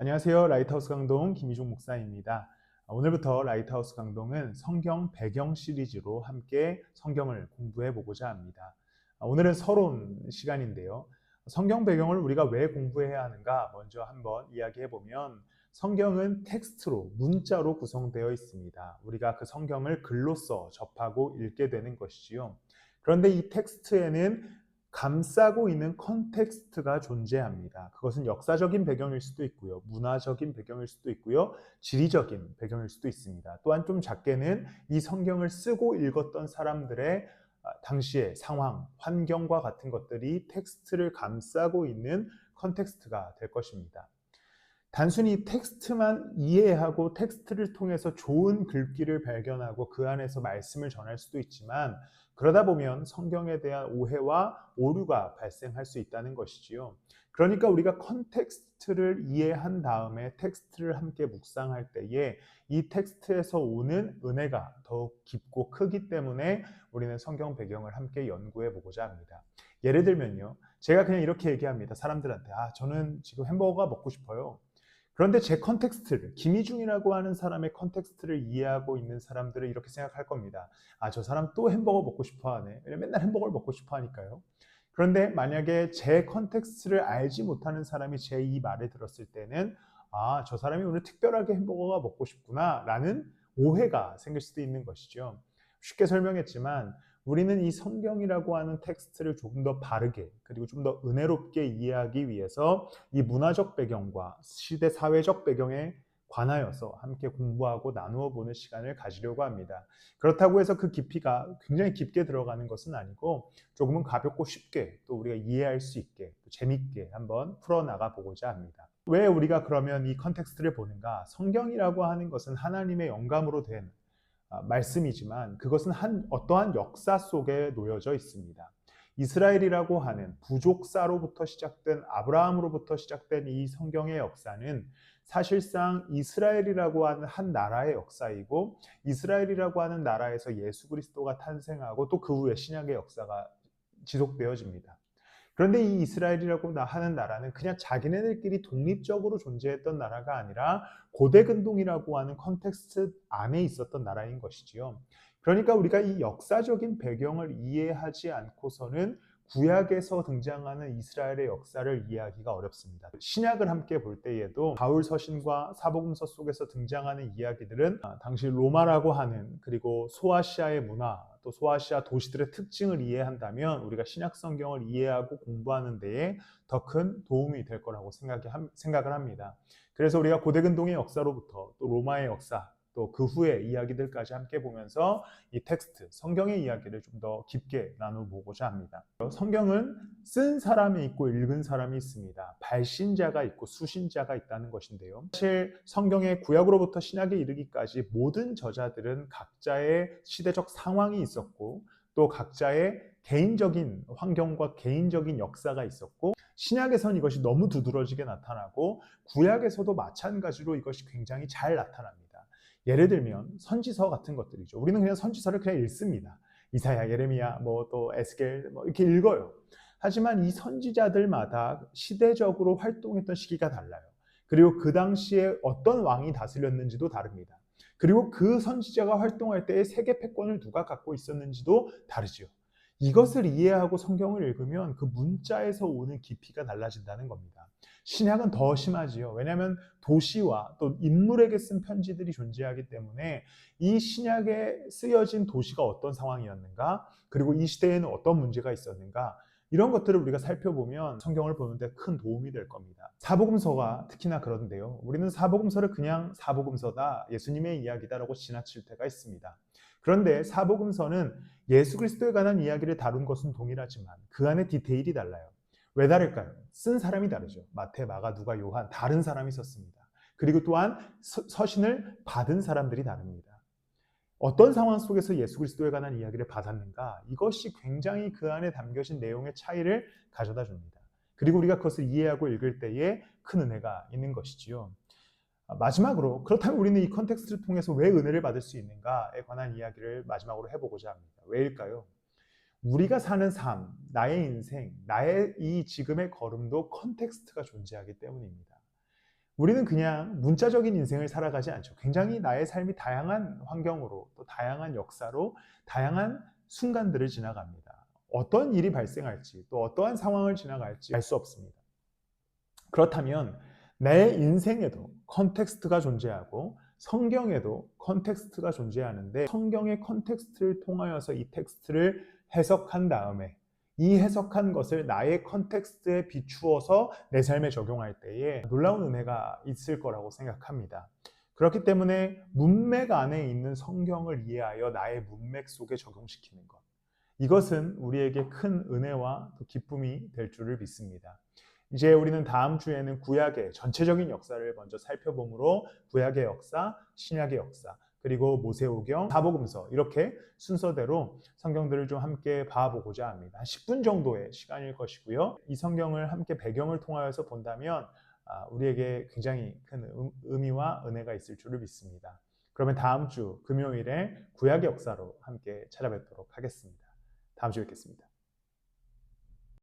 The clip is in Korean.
안녕하세요. 라이트하우스 강동 김희종 목사입니다. 오늘부터 라이트하우스 강동은 성경 배경 시리즈로 함께 성경을 공부해 보고자 합니다. 오늘은 서론 시간인데요. 성경 배경을 우리가 왜 공부해야 하는가 먼저 한번 이야기해 보면 성경은 텍스트로 문자로 구성되어 있습니다. 우리가 그 성경을 글로써 접하고 읽게 되는 것이지요. 그런데 이 텍스트에는 감싸고 있는 컨텍스트가 존재합니다. 그것은 역사적인 배경일 수도 있고요. 문화적인 배경일 수도 있고요. 지리적인 배경일 수도 있습니다. 또한 좀 작게는 이 성경을 쓰고 읽었던 사람들의 아, 당시의 상황, 환경과 같은 것들이 텍스트를 감싸고 있는 컨텍스트가 될 것입니다. 단순히 텍스트만 이해하고 텍스트를 통해서 좋은 글귀를 발견하고 그 안에서 말씀을 전할 수도 있지만 그러다 보면 성경에 대한 오해와 오류가 발생할 수 있다는 것이지요. 그러니까 우리가 컨텍스트를 이해한 다음에 텍스트를 함께 묵상할 때에 이 텍스트에서 오는 은혜가 더욱 깊고 크기 때문에 우리는 성경 배경을 함께 연구해 보고자 합니다. 예를 들면요. 제가 그냥 이렇게 얘기합니다. 사람들한테. 아, 저는 지금 햄버거가 먹고 싶어요. 그런데 제 컨텍스트를 김희중이라고 하는 사람의 컨텍스트를 이해하고 있는 사람들은 이렇게 생각할 겁니다. 아, 저 사람 또 햄버거 먹고 싶어 하네. 왜냐면 맨날 햄버거를 먹고 싶어 하니까요. 그런데 만약에 제 컨텍스트를 알지 못하는 사람이 제 이 말을 들었을 때는 아, 저 사람이 오늘 특별하게 햄버거가 먹고 싶구나 라는 오해가 생길 수도 있는 것이죠. 쉽게 설명했지만 우리는 이 성경이라고 하는 텍스트를 조금 더 바르게 그리고 좀 더 은혜롭게 이해하기 위해서 이 문화적 배경과 시대 사회적 배경에 관하여서 함께 공부하고 나누어 보는 시간을 가지려고 합니다. 그렇다고 해서 그 깊이가 굉장히 깊게 들어가는 것은 아니고 조금은 가볍고 쉽게 또 우리가 이해할 수 있게 재밌게 한번 풀어나가 보고자 합니다. 왜 우리가 그러면 이 컨텍스트를 보는가? 성경이라고 하는 것은 하나님의 영감으로 된 아, 말씀이지만 그것은 한 어떠한 역사 속에 놓여져 있습니다. 이스라엘이라고 하는 부족사로부터 시작된 아브라함으로부터 시작된 이 성경의 역사는 사실상 이스라엘이라고 하는 한 나라의 역사이고 이스라엘이라고 하는 나라에서 예수 그리스도가 탄생하고 또 그 후에 신약의 역사가 지속되어집니다. 그런데 이 이스라엘이라고 하는 나라는 그냥 자기네들끼리 독립적으로 존재했던 나라가 아니라 고대 근동이라고 하는 컨텍스트 안에 있었던 나라인 것이지요. 그러니까 우리가 이 역사적인 배경을 이해하지 않고서는 구약에서 등장하는 이스라엘의 역사를 이해하기가 어렵습니다. 신약을 함께 볼 때에도 바울 서신과 사복음서 속에서 등장하는 이야기들은 아, 당시 로마라고 하는 그리고 소아시아의 문화 또 소아시아 도시들의 특징을 이해한다면 우리가 신약 성경을 이해하고 공부하는 데에 더 큰 도움이 될 거라고 생각을 합니다. 그래서 우리가 고대 근동의 역사로부터 또 로마의 역사 또 그 후의 이야기들까지 함께 보면서 이 텍스트, 성경의 이야기를 좀 더 깊게 나눠보고자 합니다. 성경은 쓴 사람이 있고 읽은 사람이 있습니다. 발신자가 있고 수신자가 있다는 것인데요. 사실 성경의 구약으로부터 신약에 이르기까지 모든 저자들은 각자의 시대적 상황이 있었고 또 각자의 개인적인 환경과 개인적인 역사가 있었고 신약에선 이것이 너무 두드러지게 나타나고 구약에서도 마찬가지로 이것이 굉장히 잘 나타납니다. 예를 들면 선지서 같은 것들이죠. 우리는 그냥 선지서를 그냥 읽습니다. 이사야, 예레미야, 뭐 또 에스겔 뭐 이렇게 읽어요. 하지만 이 선지자들마다 시대적으로 활동했던 시기가 달라요. 그리고 그 당시에 어떤 왕이 다스렸는지도 다릅니다. 그리고 그 선지자가 활동할 때의 세계 패권을 누가 갖고 있었는지도 다르지요. 이것을 이해하고 성경을 읽으면 그 문자에서 오는 깊이가 달라진다는 겁니다. 신약은 더 심하지요. 왜냐하면 도시와 또 인물에게 쓴 편지들이 존재하기 때문에 이 신약에 쓰여진 도시가 어떤 상황이었는가, 그리고 이 시대에는 어떤 문제가 있었는가, 이런 것들을 우리가 살펴보면 성경을 보는데 큰 도움이 될 겁니다. 사복음서가 특히나 그런데요. 우리는 사복음서를 그냥 사복음서다, 예수님의 이야기다라고 지나칠 때가 있습니다. 그런데 사복음서는 예수 그리스도에 관한 이야기를 다룬 것은 동일하지만 그 안에 디테일이 달라요. 왜 다를까요? 쓴 사람이 다르죠. 마태, 마가, 누가, 요한 다른 사람이 썼습니다. 그리고 또한 서신을 받은 사람들이 다릅니다. 어떤 상황 속에서 예수 그리스도에 관한 이야기를 받았는가? 이것이 굉장히 그 안에 담겨진 내용의 차이를 가져다 줍니다. 그리고 우리가 그것을 이해하고 읽을 때에 큰 은혜가 있는 것이지요. 마지막으로 그렇다면 우리는 이 컨텍스트를 통해서 왜 은혜를 받을 수 있는가에 관한 이야기를 마지막으로 해보고자 합니다. 왜일까요? 우리가 사는 삶, 나의 인생, 나의 이 지금의 걸음도 컨텍스트가 존재하기 때문입니다. 우리는 그냥 문자적인 인생을 살아가지 않죠. 굉장히 나의 삶이 다양한 환경으로 또 다양한 역사로 다양한 순간들을 지나갑니다. 어떤 일이 발생할지 또 어떠한 상황을 지나갈지 알 수 없습니다. 그렇다면 내 인생에도 컨텍스트가 존재하고 성경에도 컨텍스트가 존재하는데 성경의 컨텍스트를 통하여서 이 텍스트를 해석한 다음에 이 해석한 것을 나의 컨텍스트에 비추어서 내 삶에 적용할 때에 놀라운 은혜가 있을 거라고 생각합니다. 그렇기 때문에 문맥 안에 있는 성경을 이해하여 나의 문맥 속에 적용시키는 것. 이것은 우리에게 큰 은혜와 또 기쁨이 될 줄을 믿습니다. 이제 우리는 다음 주에는 구약의 전체적인 역사를 먼저 살펴보므로 구약의 역사, 신약의 역사, 그리고 모세오경, 사복음서 이렇게 순서대로 성경들을 좀 함께 봐보고자 합니다. 한 10분 정도의 시간일 것이고요. 이 성경을 함께 배경을 통하여서 본다면 아, 우리에게 굉장히 큰 음- 의미와 은혜가 있을 줄을 믿습니다. 그러면 다음 주 금요일에 구약의 역사로 함께 찾아뵙도록 하겠습니다. 다음 주에 뵙겠습니다.